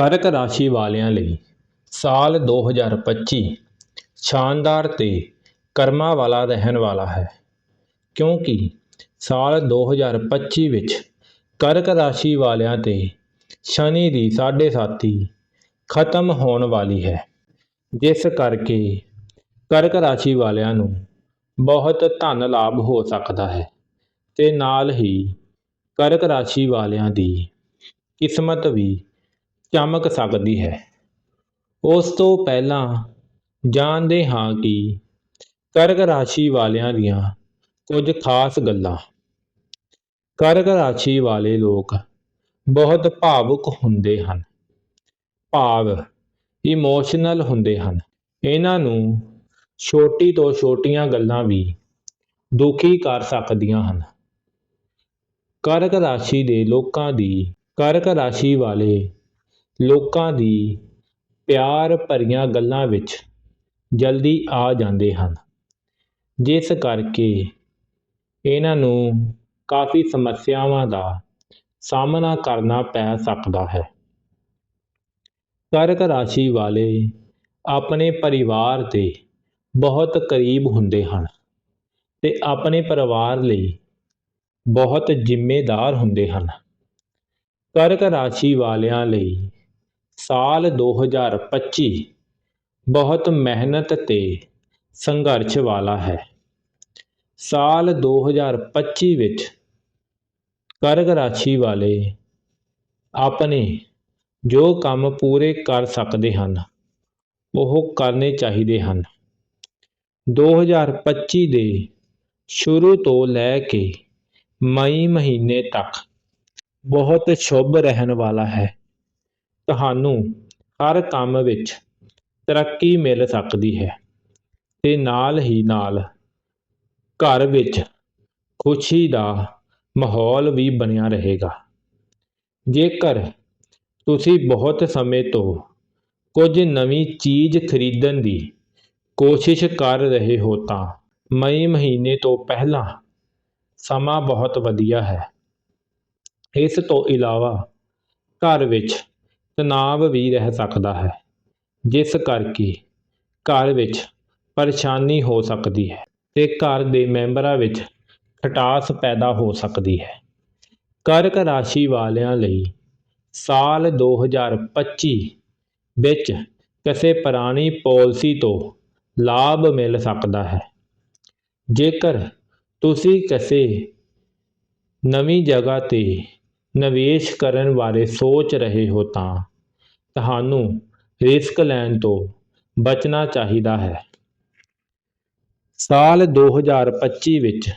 ਕਰਕ ਰਾਸ਼ੀ ਵਾਲਿਆਂ ਲਈ ਸਾਲ 2025 ਸ਼ਾਨਦਾਰ ਤੇ ਕਰਮਾਂ ਵਾਲਾ ਰਹਿਣ ਵਾਲਾ ਹੈ। ਕਿਉਂਕਿ ਸਾਲ 2025 ਵਿੱਚ ਕਰਕ ਰਾਸ਼ੀ ਵਾਲਿਆਂ ਤੇ ਸ਼ਨੀ ਦੀ ਸਾਢੇ ਸਾਥੀ ਖਤਮ ਹੋਣ ਵਾਲੀ ਹੈ। ਜਿਸ ਕਰਕੇ ਕਰਕ ਰਾਸ਼ੀ ਵਾਲਿਆਂ ਨੂੰ ਬਹੁਤ ਧਨ ਲਾਭ ਹੋ ਸਕਦਾ ਹੈ ਤੇ ਨਾਲ ਹੀ ਕਰਕ ਰਾਸ਼ੀ ਵਾਲਿਆਂ ਦੀ ਕਿਸਮਤ ਵੀ ਚਮਕ ਸਕਦੀ ਹੈ। ਉਸ ਤੋਂ ਪਹਿਲਾਂ ਜਾਣਦੇ ਹਾਂ ਕਿ ਕਰਕ ਰਾਸ਼ੀ ਵਾਲਿਆਂ ਦੀਆਂ ਕੁਝ ਖਾਸ ਗੱਲਾਂ। ਕਰਕ ਰਾਸ਼ੀ ਵਾਲੇ ਲੋਕ ਬਹੁਤ ਭਾਵੁਕ ਹੁੰਦੇ ਹਨ। ਭਾਵ ਇਮੋਸ਼ਨਲ ਹੁੰਦੇ ਹਨ। ਇਹਨਾਂ ਨੂੰ ਛੋਟੀ ਤੋਂ ਛੋਟੀਆਂ ਗੱਲਾਂ ਵੀ ਦੁਖੀ ਕਰ ਸਕਦੀਆਂ ਹਨ। ਕਰਕ ਰਾਸ਼ੀ ਦੇ ਲੋਕਾਂ ਦੀ ਕਰਕ ਰਾਸ਼ੀ ਵਾਲੇ ਲੋਕਾਂ ਦੀ ਪਿਆਰ ਭਰੀਆਂ ਗੱਲਾਂ ਵਿੱਚ ਜਲਦੀ ਆ ਜਾਂਦੇ ਹਨ। ਜਿਸ ਕਰਕੇ ਇਹਨਾਂ ਨੂੰ ਕਾਫੀ ਸਮੱਸਿਆਵਾਂ ਦਾ ਸਾਹਮਣਾ ਕਰਨਾ ਪੈ ਸਕਦਾ ਹੈ। ਕਰਕ ਰਾਸ਼ੀ ਵਾਲੇ ਆਪਣੇ ਪਰਿਵਾਰ ਦੇ ਬਹੁਤ ਕਰੀਬ ਹੁੰਦੇ ਹਨ ਤੇ ਆਪਣੇ ਪਰਿਵਾਰ ਲਈ ਬਹੁਤ ਜ਼ਿੰਮੇਦਾਰ ਹੁੰਦੇ ਹਨ। ਕਰਕ ਰਾਸ਼ੀ ਵਾਲਿਆਂ ਲਈ ਸਾਲ 2025 ਬਹੁਤ ਮਿਹਨਤ ਤੇ ਸੰਘਰਸ਼ ਵਾਲਾ ਹੈ। ਸਾਲ 2025 ਵਿੱਚ ਕਰਕ ਰਾਸ਼ੀ ਵਾਲੇ ਆਪਣੇ ਜੋ ਕੰਮ ਪੂਰੇ ਕਰ ਸਕਦੇ ਹਨ, ਉਹ ਕਰਨੇ ਚਾਹੀਦੇ ਹਨ। 2025 ਦੇ ਸ਼ੁਰੂ ਤੋਂ ਲੈ ਕੇ ਮਈ ਮਹੀਨੇ ਤੱਕ ਬਹੁਤ ਸ਼ੁਭ ਰਹਿਣ ਵਾਲਾ ਹੈ। ਤੁਹਾਨੂੰ ਹਰ ਕੰਮ ਵਿੱਚ ਤਰੱਕੀ ਮਿਲ ਸਕਦੀ ਹੈ ਤੇ ਨਾਲ ਹੀ ਨਾਲ ਘਰ ਵਿੱਚ ਖੁਸ਼ੀ ਦਾ ਮਾਹੌਲ ਵੀ ਬਣਿਆ ਰਹੇਗਾ। ਜੇਕਰ ਤੁਸੀਂ ਬਹੁਤ ਸਮੇਂ ਤੋਂ ਕੁਝ ਨਵੀਂ ਚੀਜ਼ ਖਰੀਦਣ ਦੀ ਕੋਸ਼ਿਸ਼ ਕਰ ਰਹੇ ਹੋ ਤਾਂ ਮਈ ਮਹੀਨੇ ਤੋਂ ਪਹਿਲਾਂ ਸਮਾਂ ਬਹੁਤ ਵਧੀਆ ਹੈ। ਇਸ ਤੋਂ ਇਲਾਵਾ ਘਰ ਵਿੱਚ ਤਣਾਅ ਵੀ ਰਹਿ ਸਕਦਾ ਹੈ, ਜਿਸ ਕਰਕੇ ਘਰ ਵਿੱਚ ਪਰੇਸ਼ਾਨੀ ਹੋ ਸਕਦੀ ਹੈ ਤੇ ਘਰ ਦੇ ਮੈਂਬਰਾਂ ਵਿੱਚ ਖਟਾਸ ਪੈਦਾ ਹੋ ਸਕਦੀ ਹੈ। ਕਰਕ ਰਾਸ਼ੀ ਵਾਲਿਆਂ ਲਈ ਸਾਲ 2025 ਵਿੱਚ ਕਿਸੇ ਪੁਰਾਣੀ ਪਾਲਿਸੀ ਤੋਂ ਲਾਭ ਮਿਲ ਸਕਦਾ ਹੈ। ਜੇਕਰ ਤੁਸੀਂ ਕਿਸੇ ਨਵੀਂ ਜਗ੍ਹਾ ਤੇ ਨਿਵੇਸ਼ ਕਰਨ ਬਾਰੇ ਸੋਚ ਰਹੇ ਹੋ ਤਾਂ ਤੁਹਾਨੂੰ ਰਿਸਕ ਲੈਣ ਤੋਂ ਬਚਣਾ ਚਾਹੀਦਾ ਹੈ। ਸਾਲ 2025 ਵਿੱਚ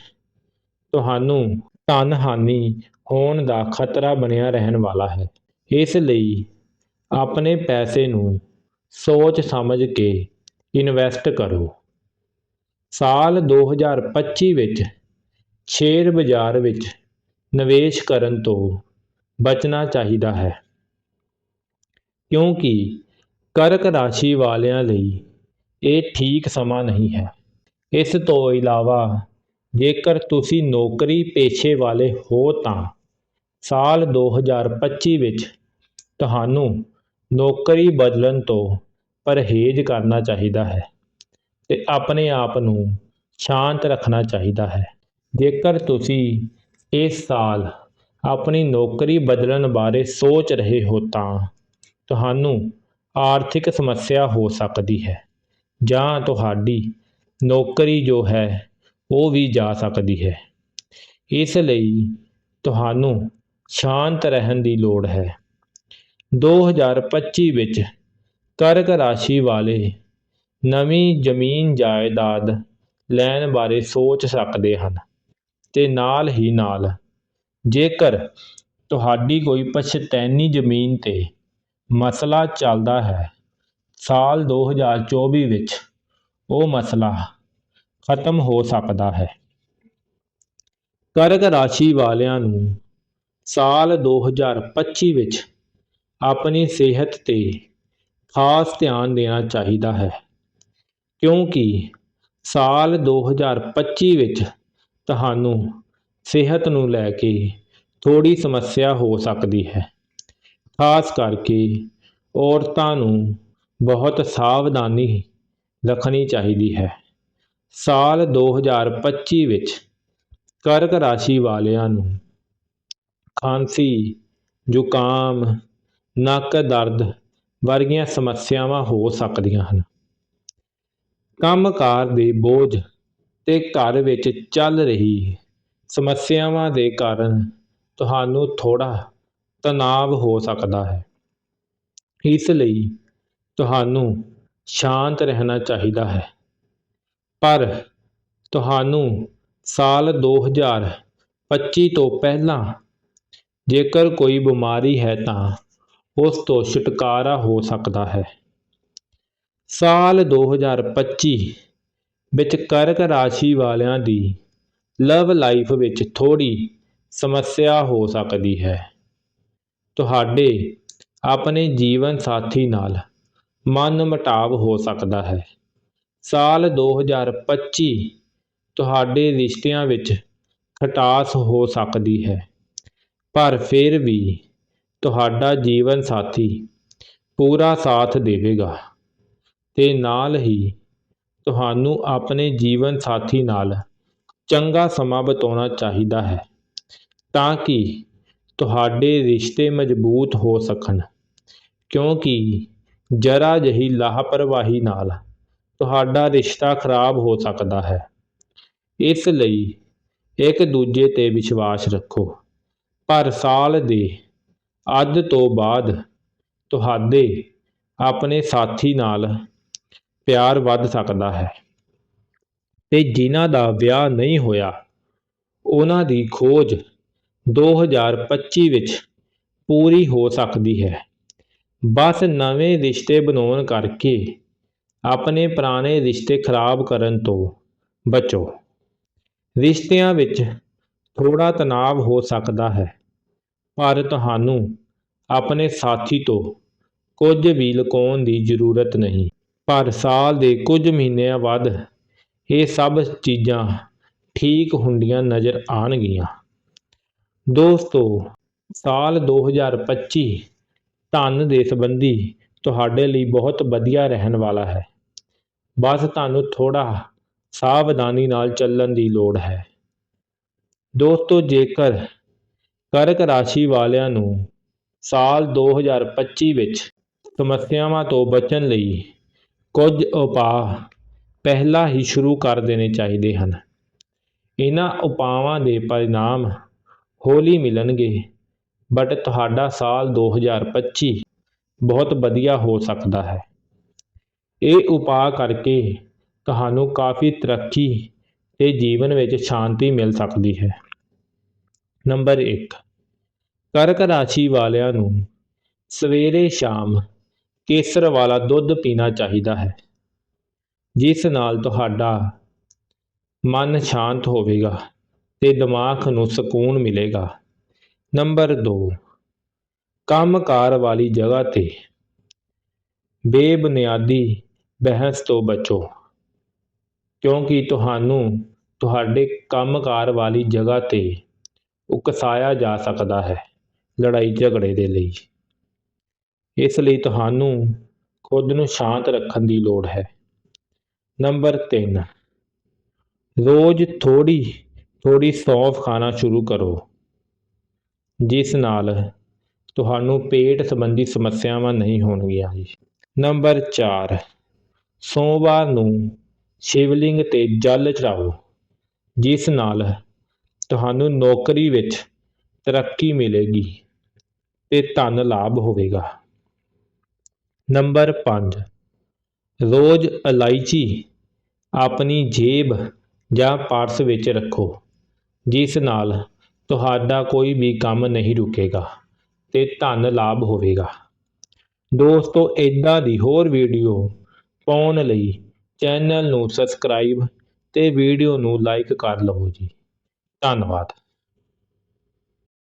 ਤੁਹਾਨੂੰ ਧਨ ਹਾਨੀ ਹੋਣ ਦਾ ਖਤਰਾ ਬਣਿਆ ਰਹਿਣ ਵਾਲਾ ਹੈ। ਇਸ ਲਈ ਆਪਣੇ ਪੈਸੇ ਨੂੰ ਸੋਚ ਸਮਝ ਕੇ ਇਨਵੈਸਟ ਕਰੋ। ਸਾਲ 2025 ਵਿੱਚ ਸ਼ੇਅਰ ਬਾਜ਼ਾਰ ਵਿੱਚ ਨਿਵੇਸ਼ ਕਰਨ ਤੋਂ ਬਚਣਾ ਚਾਹੀਦਾ ਹੈ। ਕਿਉਂਕਿ ਕਰਕ ਰਾਸ਼ੀ ਵਾਲਿਆਂ ਲਈ ਇਹ ਠੀਕ ਸਮਾਂ ਨਹੀਂ ਹੈ। ਇਸ ਤੋਂ ਇਲਾਵਾ ਜੇਕਰ ਤੁਸੀਂ ਨੌਕਰੀ ਪੇਸ਼ੇ ਵਾਲੇ ਹੋ ਤਾਂ ਸਾਲ 2025 ਵਿੱਚ ਤੁਹਾਨੂੰ ਨੌਕਰੀ ਬਦਲਣ ਤੋਂ ਪਰਹੇਜ਼ ਕਰਨਾ ਚਾਹੀਦਾ ਹੈ ਤੇ ਆਪਣੇ ਆਪ ਨੂੰ ਸ਼ਾਂਤ ਰੱਖਣਾ ਚਾਹੀਦਾ ਹੈ। ਜੇਕਰ ਤੁਸੀਂ ਇਸ ਸਾਲ ਆਪਣੀ ਨੌਕਰੀ ਬਦਲਣ ਬਾਰੇ ਸੋਚ ਰਹੇ ਹੋ ਤਾਂ ਤੁਹਾਨੂੰ ਆਰਥਿਕ ਸਮੱਸਿਆ ਹੋ ਸਕਦੀ ਹੈ ਜਾਂ ਤੁਹਾਡੀ ਨੌਕਰੀ ਜੋ ਹੈ ਉਹ ਵੀ ਜਾ ਸਕਦੀ ਹੈ। ਇਸ ਲਈ ਤੁਹਾਨੂੰ ਸ਼ਾਂਤ ਰਹਿਣ ਦੀ ਲੋੜ ਹੈ। 2025 ਵਿੱਚ ਕਰਕ ਰਾਸ਼ੀ ਵਾਲੇ ਨਵੀਂ ਜ਼ਮੀਨ ਜਾਇਦਾਦ ਲੈਣ ਬਾਰੇ ਸੋਚ ਸਕਦੇ ਹਨ ਤੇ ਨਾਲ ਹੀ ਨਾਲ ਜੇਕਰ ਤੁਹਾਡੀ ਕੋਈ ਪਛਤੈਨੀ ਜ਼ਮੀਨ ਤੇ ਮਸਲਾ ਚੱਲਦਾ ਹੈ। ਸਾਲ 2024 ਵਿੱਚ ਉਹ ਮਸਲਾ ਖਤਮ ਹੋ ਸਕਦਾ ਹੈ। ਕਰਕ ਰਾਸ਼ੀ ਵਾਲਿਆਂ ਨੂੰ ਸਾਲ 2025 ਵਿੱਚ ਆਪਣੀ ਸਿਹਤ ਤੇ ਖਾਸ ਧਿਆਨ ਦੇਣਾ ਚਾਹੀਦਾ ਹੈ, ਕਿਉਂਕਿ ਸਾਲ 2025 ਵਿੱਚ ਤੁਹਾਨੂੰ ਸਿਹਤ ਨੂੰ ਲੈ ਕੇ ਥੋੜੀ ਸਮੱਸਿਆ ਹੋ ਸਕਦੀ ਹੈ। ਖਾਸ ਕਰਕੇ ਔਰਤਾਂ ਨੂੰ ਬਹੁਤ ਸਾਵਧਾਨੀ ਰੱਖਣੀ ਚਾਹੀਦੀ ਹੈ। ਸਾਲ 2025 ਵਿੱਚ ਕਰਕ ਰਾਸ਼ੀ ਵਾਲਿਆਂ ਨੂੰ ਖਾਂਸੀ, ਜ਼ੁਕਾਮ, ਨੱਕ ਦਰਦ ਵਰਗੀਆਂ ਸਮੱਸਿਆਵਾਂ ਹੋ ਸਕਦੀਆਂ ਹਨ। ਕੰਮਕਾਰ ਦੇ ਬੋਝ ਤੇ ਘਰ ਵਿੱਚ ਚੱਲ ਰਹੀ ਸਮੱਸਿਆਵਾਂ ਦੇ ਕਾਰਨ ਤੁਹਾਨੂੰ ਥੋੜਾ ਤਣਾਅ ਹੋ ਸਕਦਾ ਹੈ। ਇਸ ਲਈ ਤੁਹਾਨੂੰ ਸ਼ਾਂਤ ਰਹਿਣਾ ਚਾਹੀਦਾ ਹੈ। ਪਰ ਤੁਹਾਨੂੰ ਸਾਲ 2025 ਤੋਂ ਪਹਿਲਾਂ ਜੇਕਰ ਕੋਈ ਬਿਮਾਰੀ ਹੈ ਤਾਂ ਉਸ ਤੋਂ ਛੁਟਕਾਰਾ ਹੋ ਸਕਦਾ ਹੈ। ਸਾਲ 2025 ਵਿੱਚ ਕਰਕ ਰਾਸ਼ੀ ਵਾਲਿਆਂ ਦੀ ਲਵ ਲਾਈਫ ਵਿੱਚ ਥੋੜੀ ਸਮੱਸਿਆ ਹੋ ਸਕਦੀ ਹੈ। ਤੁਹਾਡੇ ਆਪਣੇ ਜੀਵਨ ਸਾਥੀ ਨਾਲ ਮਨ ਮਟਾਵ ਹੋ ਸਕਦਾ ਹੈ। ਸਾਲ 2025 ਤੁਹਾਡੇ ਰਿਸ਼ਤਿਆਂ ਵਿੱਚ ਖਟਾਸ ਹੋ ਸਕਦੀ ਹੈ, ਪਰ ਫਿਰ ਵੀ ਤੁਹਾਡਾ ਜੀਵਨ ਸਾਥੀ ਪੂਰਾ ਸਾਥ ਦੇਵੇਗਾ ਤੇ ਨਾਲ ਹੀ ਤੁਹਾਨੂੰ ਆਪਣੇ ਜੀਵਨ ਸਾਥੀ ਨਾਲ ਚੰਗਾ ਸਮਾਂ ਬਿਤਾਉਣਾ ਚਾਹੀਦਾ ਹੈ, ਤਾਂ ਕਿ ਤੁਹਾਡੇ ਰਿਸ਼ਤੇ ਮਜ਼ਬੂਤ ਹੋ ਸਕਣ, ਕਿਉਂਕਿ ਜਰਾ ਜਿਹੀ ਲਾਪਰਵਾਹੀ ਨਾਲ ਤੁਹਾਡਾ ਰਿਸ਼ਤਾ ਖਰਾਬ ਹੋ ਸਕਦਾ ਹੈ। ਇਸ ਲਈ ਇੱਕ ਦੂਜੇ ਤੇ ਵਿਸ਼ਵਾਸ ਰੱਖੋ। ਪਰ ਸਾਲ ਦੇ ਅੱਧ ਤੋਂ ਬਾਅਦ ਤੁਹਾਡੇ ਆਪਣੇ ਸਾਥੀ ਨਾਲ ਪਿਆਰ ਵੱਧ ਸਕਦਾ ਹੈ। ਤੇ ਜਿਨ੍ਹਾਂ ਦਾ ਵਿਆਹ ਨਹੀਂ ਹੋਇਆ, ਉਹਨਾਂ ਦੀ ਖੋਜ 2025 ਵਿੱਚ ਪੂਰੀ ਹੋ ਸਕਦੀ ਹੈ। ਬਸ ਨਵੇਂ ਰਿਸ਼ਤੇ ਬਣਾਉਣ ਕਰਕੇ ਆਪਣੇ ਪੁਰਾਣੇ ਰਿਸ਼ਤੇ ਖਰਾਬ ਕਰਨ ਤੋਂ ਬਚੋ। ਰਿਸ਼ਤਿਆਂ ਵਿੱਚ ਥੋੜਾ ਤਣਾਅ ਹੋ ਸਕਦਾ ਹੈ, ਪਰ ਤੁਹਾਨੂੰ ਆਪਣੇ ਸਾਥੀ ਤੋਂ ਕੁਝ ਵੀ ਲੁਕਾਉਣ ਦੀ ਜ਼ਰੂਰਤ ਨਹੀਂ। ਪਰ ਸਾਲ ਦੇ ਕੁਝ ਮਹੀਨਿਆਂ ਬਾਅਦ ਇਹ ਸਭ ਚੀਜ਼ਾਂ ਠੀਕ ਹੁੰਦੀਆਂ ਨਜ਼ਰ ਆਉਣਗੀਆਂ। ਦੋਸਤੋ, ਸਾਲ 2025 ਧਨ ਦੇ ਸੰਬੰਧੀ ਤੁਹਾਡੇ ਲਈ ਬਹੁਤ ਵਧੀਆ ਰਹਿਣ ਵਾਲਾ ਹੈ। ਬਸ ਤੁਹਾਨੂੰ ਥੋੜਾ ਸਾਵਧਾਨੀ ਨਾਲ ਚੱਲਣ ਦੀ ਲੋੜ ਹੈ। ਦੋਸਤੋ, ਜੇਕਰ ਕਰਕ ਰਾਸ਼ੀ ਵਾਲਿਆਂ ਨੂੰ ਸਾਲ 2025 ਵਿੱਚ ਸਮੱਸਿਆਵਾਂ ਤੋਂ ਬਚਣ ਲਈ ਕੁਝ ਉਪਾਅ ਪਹਿਲਾਂ ਹੀ ਸ਼ੁਰੂ ਕਰ ਦੇਣੇ ਚਾਹੀਦੇ ਹਨ। ਇਹਨਾਂ ਉਪਾਵਾਂ ਦੇ ਪਰਿਣਾਮ ਹੌਲੀ ਮਿਲਣਗੇ ਬਟ ਤੁਹਾਡਾ ਸਾਲ 2025 ਬਹੁਤ ਵਧੀਆ ਹੋ ਸਕਦਾ ਹੈ। ਇਹ ਉਪਾਅ ਕਰਕੇ ਤੁਹਾਨੂੰ ਕਾਫੀ ਤਰੱਕੀ ਤੇ ਜੀਵਨ ਵਿੱਚ ਸ਼ਾਂਤੀ ਮਿਲ ਸਕਦੀ ਹੈ। ਨੰਬਰ 1 ਕਰਕ ਰਾਸ਼ੀ ਵਾਲਿਆਂ ਨੂੰ ਸਵੇਰੇ ਸ਼ਾਮ ਕੇਸਰ ਵਾਲਾ ਦੁੱਧ ਪੀਣਾ ਚਾਹੀਦਾ ਹੈ, ਜਿਸ ਨਾਲ ਤੁਹਾਡਾ ਮਨ ਸ਼ਾਂਤ ਹੋਵੇਗਾ। ਤੇ ਦਿਮਾਗ ਨੂੰ ਸਕੂਨ ਮਿਲੇਗਾ। ਨੰਬਰ 2 ਕੰਮਕਾਰ ਵਾਲੀ ਜਗ੍ਹਾ ਤੇ। ਬੇਬੁਨਿਆਦੀ ਬਹਿਸ ਤੋਂ ਬਚੋ, ਕਿਉਂਕਿ ਤੁਹਾਨੂੰ ਤੁਹਾਡੇ ਕੰਮਕਾਰ ਵਾਲੀ ਜਗ੍ਹਾ ਤੇ ਉਕਸਾਇਆ ਜਾ ਸਕਦਾ ਹੈ ਲੜਾਈ ਝਗੜੇ ਦੇ ਲਈ। ਇਸ ਲਈ ਤੁਹਾਨੂੰ ਖੁਦ ਨੂੰ ਸ਼ਾਂਤ ਰੱਖਣ ਦੀ ਲੋੜ ਹੈ। ਨੰਬਰ 3 ਰੋਜ਼ ਥੋੜੀ ਥੋੜੀ ਸੌਂਫ ਖਾਣਾ ਸ਼ੁਰੂ ਕਰੋ, ਜਿਸ ਨਾਲ ਤੁਹਾਨੂੰ ਪੇਟ ਸੰਬੰਧੀ ਸਮੱਸਿਆਵਾਂ ਨਹੀਂ ਹੋਣਗੀਆਂ। ਜੀ ਨੰਬਰ 4 ਸੋਮਵਾਰ ਨੂੰ ਸ਼ਿਵਲਿੰਗ ਤੇ ਜਲ ਚੜਾਓ ਜਿਸ ਨਾਲ ਤੁਹਾਨੂੰ ਨੌਕਰੀ ਵਿੱਚ ਤਰੱਕੀ ਮਿਲੇਗੀ ਤੇ ਧਨ ਲਾਭ ਹੋਵੇਗਾ। ਨੰਬਰ 5 ਰੋਜ਼ ਇਲਾਇਚੀ ਆਪਣੀ ਜੇਬ ਜਾਂ ਪਰਸ ਵਿੱਚ ਰੱਖੋ। ਜਿਸ ਨਾਲ ਤੁਹਾਡਾ ਕੋਈ ਵੀ ਕੰਮ ਨਹੀਂ ਰੁਕੇਗਾ ਤੇ ਧਨ ਲਾਭ ਹੋਵੇਗਾ। ਦੋਸਤੋ ਇਦਾਂ ਦੀ ਹੋਰ ਵੀਡੀਓ ਪਾਉਣ ਲਈ ਚੈਨਲ ਨੂੰ ਸਬਸਕ੍ਰਾਈਬ ਤੇ ਵੀਡੀਓ ਨੂੰ ਲਾਈਕ ਕਰ ਲਵੋ ਜੀ। ਧੰਨਵਾਦ।